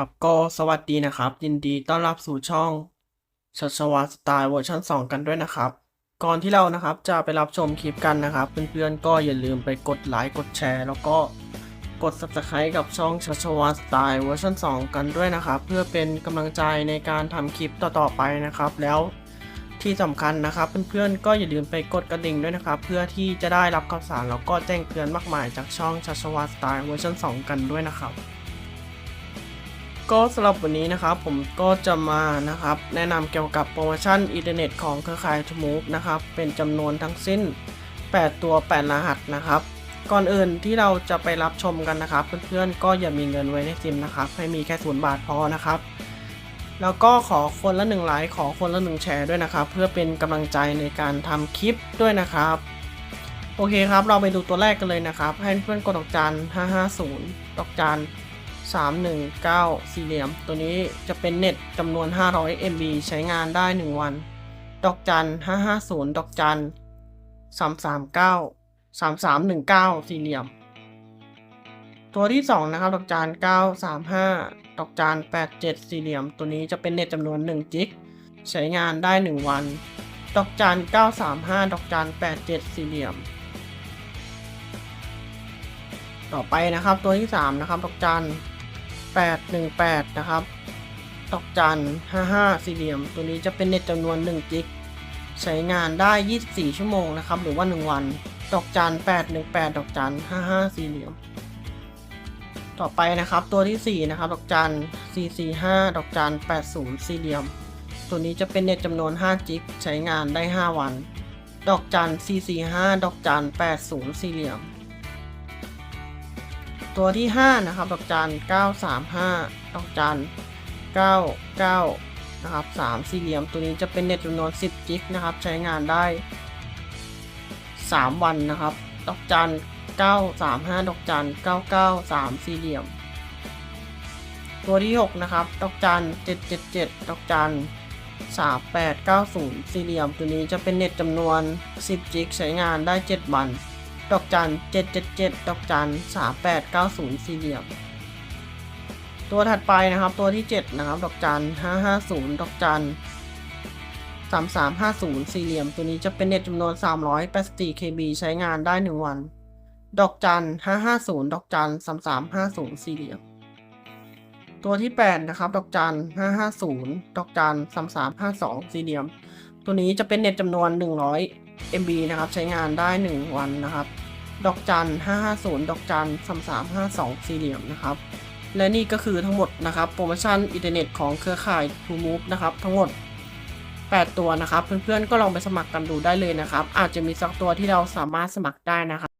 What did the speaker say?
ครับก็สวัสดีนะครับ ยินดีต้อนรับสู่ช่องชัชวาสไตล์เวอร์ชัน2 กันด้วยนะครับ ก่อนที่เรานะครับจะไปรับชมคลิปกันนะครับ เพื่อนๆก็อย่าลืมไปกดไลค์กดแชร์ แล้วก็กด subscribe กับช่องชัชวาสไตล์เวอร์ชัน2 กันด้วยนะครับ เพื่อเป็นกำลังใจในการทำคลิปต่อๆไปนะครับ แล้วที่สำคัญนะครับเพื่อนๆก็อย่าลืมไปกดกระดิ่งด้วยนะครับ เพื่อที่จะได้รับข่าวสารแล้วก็แจ้งเตือนมากมายจากช่องชัชวาสไตล์เวอร์ชัน2 กันด้วยนะครับ ก็สำหรับวันนี้นะครับผมก็จะมานะครับแนะนำเกี่ยวกับโปรโมชั่นอินเทอร์เน็ตของเครือข่าย t m o v e นะครับเป็นจำนวนทั้งสิ้น 8 ตัว 8 รหัสนะครับ ก่อนอื่นที่เราจะไปรับชมกันนะครับ เพื่อนๆก็อย่ามีเงินไว้ในซิมนะครับ ให้มีแค่ศูนย์บาทพอนะครับ แล้วก็ขอคนละ1ไลค์ขอคนละ1แชร์ด้วยนะครับ เพื่อเป็นกำลังใจในการทำคลิปด้วยนะครับโอเคครับ เราไปดูตัวแรกกันเลยนะครับ ให้เพื่อนกดดอกจัน550 ดอกจัน 319 สี่เหลี่ยม ตัวนี้จะเป็นเน็ตจำนวน 500 MB ใช้งานได้ 1 วัน ดอกจัน 550 ดอกจัน 339 3319 สี่เหลี่ยม ตัวที่ 2 นะครับ ดอกจัน 935 ดอกจัน 87 สี่เหลี่ยม ตัวนี้จะเป็นเน็ตจำนวน1จิก ใช้งานได้ 1 วัน ดอกจัน 935 ดอกจัน 87 สี่เหลี่ยมต่อไปนะครับตัวที่ 3 นะครับดอกจัน 818 นะครับดอกจัน 55 สี่เหลี่ยม ตัวนี้จะเป็นเน็ตจำนวน1จิก ใช้งานได้ 24 ชั่วโมงนะครับ หรือว่า 1 วัน ดอกจัน 818 ดอกจัน 55 สี่เหลี่ยม ต่อไปนะครับ ตัวที่ 4 นะครับ ดอกจัน 445 ดอกจัน 80 สี่เหลี่ยม ตัวนี้จะเป็นเน็ตจำนวน5จิก ใช้งานได้ 5 วัน ดอกจัน 445 ดอกจัน 80 สี่เหลี่ยม ตัวที่ 5 นะครับ ดอกจัน935 ดอกจัน99 นะครับ 3 สี่เหลี่ยม ตัวนี้จะเป็นเน็ตจำนวน 10จิกนะครับ ใช้งานได้ 3 วันนะครับ ดอกจัน935 ดอกจัน99 3 สี่เหลี่ยม ตัวที่ 6 นะครับ ดอกจัน777 ดอกจัน3890 สี่เหลี่ยม ตัวนี้จะเป็นเน็ตจำนวน 10จิก ใช้งานได้ 7 วัน ดอกจัน777ดอกจัน3890สี่เหลี่ยม ตัวถัดไปนะครับตัวที่7นะครับดอกจัน550ดอกจัน3350สี่เหลี่ยม ตัวนี้จะเป็นเน็ตจำนวน384 KB ใช้งานได้1วัน ดอกจัน550ดอกจัน3350สี่เหลี่ยม ตัวที่8นะครับดอกจัน550ดอกจัน3352สี่เหลี่ยม ตัวนี้จะเป็นเน็ตจำนวน100 MB นะครับ ใช้งานได้ 1 วันนะครับ ดอกจัน 550 ดอกจัน 3352 สี่เหลี่ยมนะครับ และนี่ก็คือทั้งหมดนะครับโปรโมชั่นอินเทอร์เน็ตของเครือข่าย True Move นะครับ ทั้งหมด 8 ตัวนะครับ เพื่อนๆก็ลองไปสมัครกันดูได้เลยนะครับ อาจจะมีสักตัวที่เราสามารถสมัครได้นะครับ